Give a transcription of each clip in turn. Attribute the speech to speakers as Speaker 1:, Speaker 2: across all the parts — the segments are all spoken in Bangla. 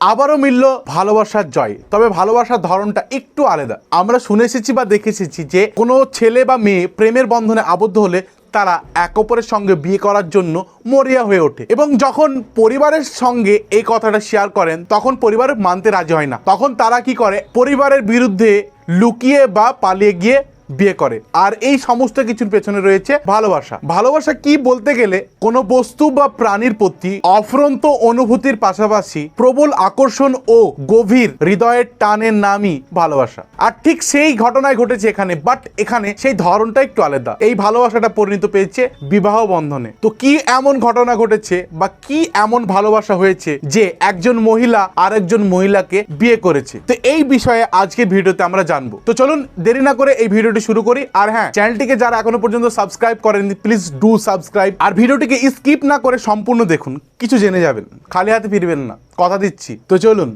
Speaker 1: আবারও মিলল ভালোবাসার জয়। তবে ভালোবাসার ধরনটা একটু আলাদা। আমরা শুনে এসেছি বা দেখে এসেছি যে, কোনো ছেলে বা মেয়ে প্রেমের বন্ধনে আবদ্ধ হলে তারা এক অপরের সঙ্গে বিয়ে করার জন্য মরিয়া হয়ে ওঠে। এবং যখন পরিবারের সঙ্গে এই কথাটা শেয়ার করেন, তখন পরিবার মানতে রাজি হয় না। তখন তারা কি করে? পরিবারের বিরুদ্ধে লুকিয়ে বা পালিয়ে গিয়ে বিয়ে করে। আর এই সমস্ত কিছুর পেছনে রয়েছে ভালোবাসা। ভালোবাসা কি বলতে গেলে, কোনো বস্তু বা প্রাণীর প্রতি অফরন্ত অনুভূতির পাশাপাশি প্রবল আকর্ষণ ও গভীর হৃদয়ের টানের নামই ভালোবাসা। আর ঠিক সেই ঘটনায় ঘটেছে এখানে বাট এখানে সেই ধরনটা একটু আলাদা। এই ভালোবাসাটা পরিণত পেয়েছে বিবাহ বন্ধনে। তো কি এমন ঘটনা ঘটেছে বা কি এমন ভালোবাসা হয়েছে যে একজন মহিলা আর একজন মহিলাকে বিয়ে করেছে? তো এই বিষয়ে আজকের ভিডিওতে আমরা জানব। তো চলুন দেরি না করে এই ভিডিওটি শুরু করি। আর হ্যাঁ চ্যানেলটিকে যারা এখনও পর্যন্ত সাবস্ক্রাইব করেননি প্লিজ ডু সাবস্ক্রাইব আর ভিডিওটিকে স্কিপ না করে সম্পূর্ণ দেখুন, কিছু জেনে যাবেন, খালি হাতে ফিরবেন না। কথা দিচ্ছি। তো চলুন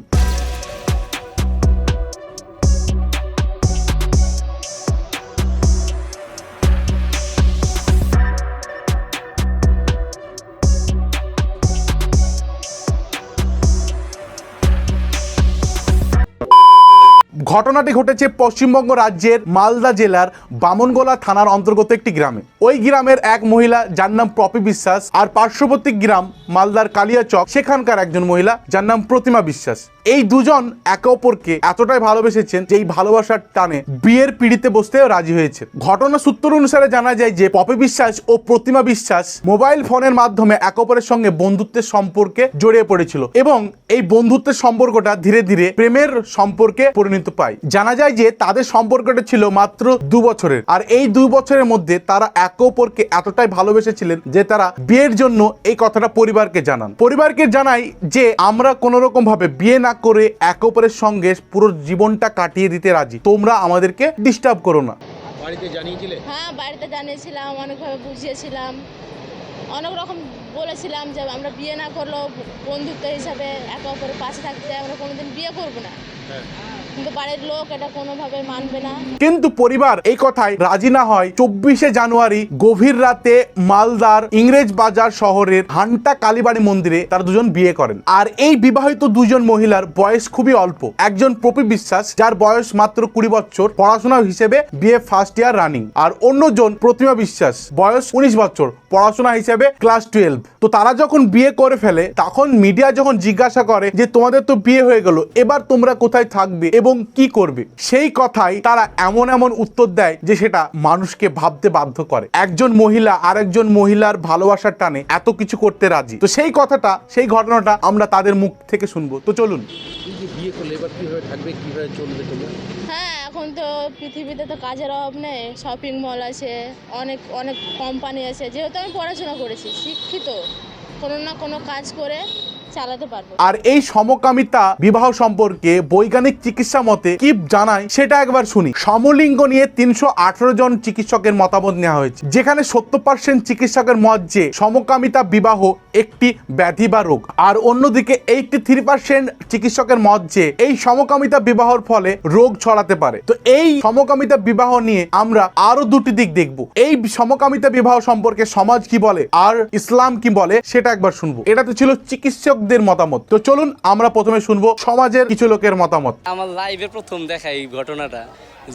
Speaker 1: ঘটনাটি ঘটেছে পশ্চিমবঙ্গ রাজ্যের মালদা জেলার বামনগোলা থানার অন্তর্গত একটি গ্রামে। ওই গ্রামের এক মহিলা, যার নাম পপি বিশ্বাস, আর পার্শ্ববর্তী গ্রাম মালদার কালিয়াচক, সেখানকার একজন মহিলা, যার নাম প্রতিমা বিশ্বাস। এই দুজন একে অপরকে এতটাই ভালোবেসেছেন যে এই ভালোবাসার টানে বিয়ের পিড়িতে বসতেও রাজি হয়েছে। ঘটনা সূত্র অনুসারে জানা যায় যে পপি বিশ্বাস ও প্রতিমা বিশ্বাস মোবাইল ফোনের মাধ্যমে এক অপরের সঙ্গে বন্ধুত্বের সম্পর্কে জড়িয়ে পড়েছিল এবং এই বন্ধুত্বের সম্পর্কটা ধীরে ধীরে প্রেমের সম্পর্কে পরিণত পায়। জানা যায় যে তাদের সম্পর্কটা ছিল মাত্র দু বছরের। আর এই দুই বছরের মধ্যে তারা একে অপরকে এতটাই ভালোবেসেছিলেন যে তারা বিয়ের জন্য এই কথাটা পরিবারকে জানান। পরিবারকে জানাই যে আমরা কোনো রকম ভাবে বিয়ে না করে একে অপরের সঙ্গে পুরো জীবনটা কাটিয়ে দিতে রাজি। তোমরা আমাদেরকে ডিস্টার্ব করো না।
Speaker 2: বাড়িতে জানিয়েছিলে?
Speaker 3: হ্যাঁ বাড়িতে জানিয়েছিলাম অনেকভাবে বুঝিয়েছিলাম। অনেক রকম বলেছিলাম যে আমরা বিয়ে না করলেও বন্ধুত্ব হিসাবে একে অপরের পাশে থাকতে আমরা কোনোদিন বিয়ে করব না।
Speaker 2: হ্যাঁ।
Speaker 3: কিন্তু
Speaker 1: পরিবার এই কথায় রাজি না হয়। চব্বিশে জানুয়ারি গভীর রাতে মালদার ইংরেজ বাজার শহরের হান্টা কালীবাড়ি মন্দিরে তারা দুজন বিয়ে করেন। আর এই বিবাহিত দুজন মহিলার বয়স খুবই অল্প। একজন প্রপি বিশ্বাস, যার বয়স মাত্র কুড়ি বছর, পড়াশোনা হিসেবে বিয়ে ফার্স্ট ইয়ার রানিং আর অন্যজন প্রতিমা বিশ্বাস, বয়স উনিশ বছর, পড়াশোনা হিসেবে ক্লাস টুয়েলভ তো তারা যখন বিয়ে করে ফেলে, তখন মিডিয়া যখন জিজ্ঞাসা করে যে, তোমাদের তো বিয়ে হয়ে গেল, এবার তোমরা কোথায় থাকবে? এবং কি করবে? সেই কথাই তারা এমন এমন উত্তর দেয় যে সেটা মানুষকে ভাবতে বাধ্য করে। একজন মহিলা আরেকজন মহিলার ভালোবাসার টানে এত কিছু করতে রাজি। তো সেই কথাটা সেই ঘটনাটা আমরা তাদের মুখ থেকে শুনব। তো চলুন।
Speaker 2: বিয়ে করলে এবার কীভাবে থাকবে কীভাবে চলবে
Speaker 3: হ্যাঁ এখন তো পৃথিবীতে তো কাজের অভাব নেই। শপিং মল আছে অনেক অনেক কোম্পানি আছে। যেহেতু আমি পড়াশোনা করেছি শিক্ষিত। কোনো না কোনো কাজ করে চালাতে পারব।
Speaker 1: আর এই সমকামিতা বিবাহ সম্পর্কে বৈজ্ঞানিক চিকিৎসা মতে কি জানায় সেটা একবার শুনি। সমলিঙ্গ নিয়ে তিনশো আঠারো জন চিকিৎসকের মতামত নেওয়া হয়েছে। যেখানে সত্তর পার্সেন্ট চিকিৎসকের মত যে সমকামিতা বিবাহ একটি ব্যাধি বা রোগ। আর অন্যদিকে এইটি থ্রি পার্সেন্ট চিকিৎসকের মত যে এই সমকামিতা বিবাহর ফলে রোগ ছড়াতে পারে। তো এই সমকামিতা বিবাহ নিয়ে আমরা আরও দুটি দিক দেখব। এই সমকামিতা বিবাহ সম্পর্কে সমাজ কি বলে? আর ইসলাম কি বলে? সেটা একবার শুনব। এটা তো ছিল চিকিৎসকদের মতামত। তো চলুন আমরা প্রথমে শুনব সমাজের কিছু লোকের মতামত।
Speaker 4: আমার লাইভে প্রথম দেখা এই ঘটনাটা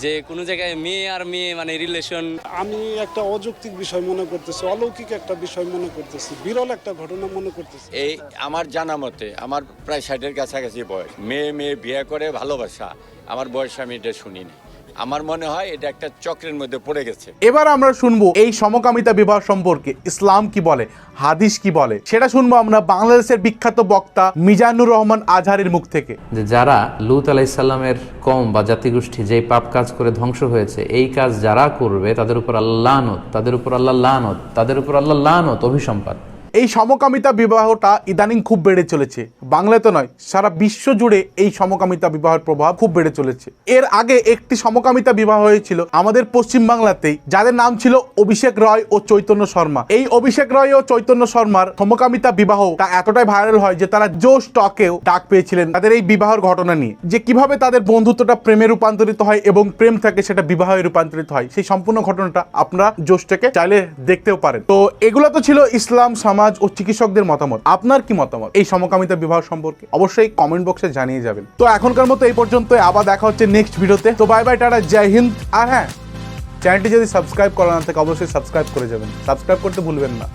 Speaker 4: যে কোনো জায়গায় মেয়ে আর মেয়ে মানে রিলেশন
Speaker 5: আমি একটা অযৌক্তিক বিষয় মনে করতেছি অলৌকিক একটা বিষয় মনে করতেছি বিরল একটা ঘটনা মনে করতেছি।
Speaker 6: এই আমার জানা মতে আমার প্রায় ষাটের কাছাকাছি বয়স। মেয়ে মেয়ে বিয়ে করে ভালোবাসা আমার বয়স আমি এটা শুনিনি। আমার মনে হয় এটা একটা চক্রের মধ্যে পড়ে গেছে।
Speaker 1: এবার আমরা শুনব এই সমকামিতা বিবাহ সম্পর্কে। ইসলাম কি বলে? হাদিস কি বলে? সেটা শুনব আমরা বাংলাদেশের বিখ্যাত বক্তা মিজানুর রহমান আজহারের মুখ থেকে।
Speaker 7: যে যারা লুত আলাইসাল্লামের কম বা জাতিগোষ্ঠী যেই পাপ কাজ করে ধ্বংস হয়েছে এই কাজ যারা করবে তাদের উপর আল্লাহ লানত তাদের উপর আল্লাহ লানত তাদের উপর আল্লাহ লানত অভিসম্পাদ
Speaker 1: এই সমকামিতা বিবাহটা ইদানিং খুব বেড়ে চলেছে। বাংলায় তো নয়, সারা বিশ্ব জুড়ে এই সমকামিতা বিবাহের প্রভাব খুব বেড়ে চলেছে। এর আগে একটি সমকামিতা বিবাহ হয়েছিল আমাদের পশ্চিম বাংলাতেই, যাদের নাম ছিল অভিষেক রয় ও চৈতন্য শর্মা। এই অভিষেক রয় ও চৈতন্য শর্মার সমকামিতা বিবাহ তা এতটাই ভাইরাল হয় যে তারা জো স্টকেও ডাক পেয়েছিলেন তাদের এই বিবাহের ঘটনা নিয়ে। যে কীভাবে তাদের বন্ধুত্বটা প্রেমে রূপান্তরিত হয় এবং প্রেম থেকে সেটা বিবাহে রূপান্তরিত হয়, সেই সম্পূর্ণ ঘটনাটা আপনারা জোশ থেকে চাইলে দেখতেও পারেন। তো এগুলো তো ছিল ইসলাম, সমাজ সমাজ ও চিকিৎসকদের মতামত। আপনার কি মতামত? এই সমকামিতা বিবাহ সম্পর্কে অবশ্যই কমেন্ট বক্সে জানিয়ে যাবেন। তো এখনকার মতো এই পর্যন্ত আবার দেখা হচ্ছে নেক্সট ভিডিওতে। তো বাই বাই টাটা, জয় হিন্দ। আর হ্যাঁ চ্যানেলটি যদি সাবস্ক্রাইব করা না থাকে, অবশ্যই সাবস্ক্রাইব করে যাবেন। সাবস্ক্রাইব করতে ভুলবেন না।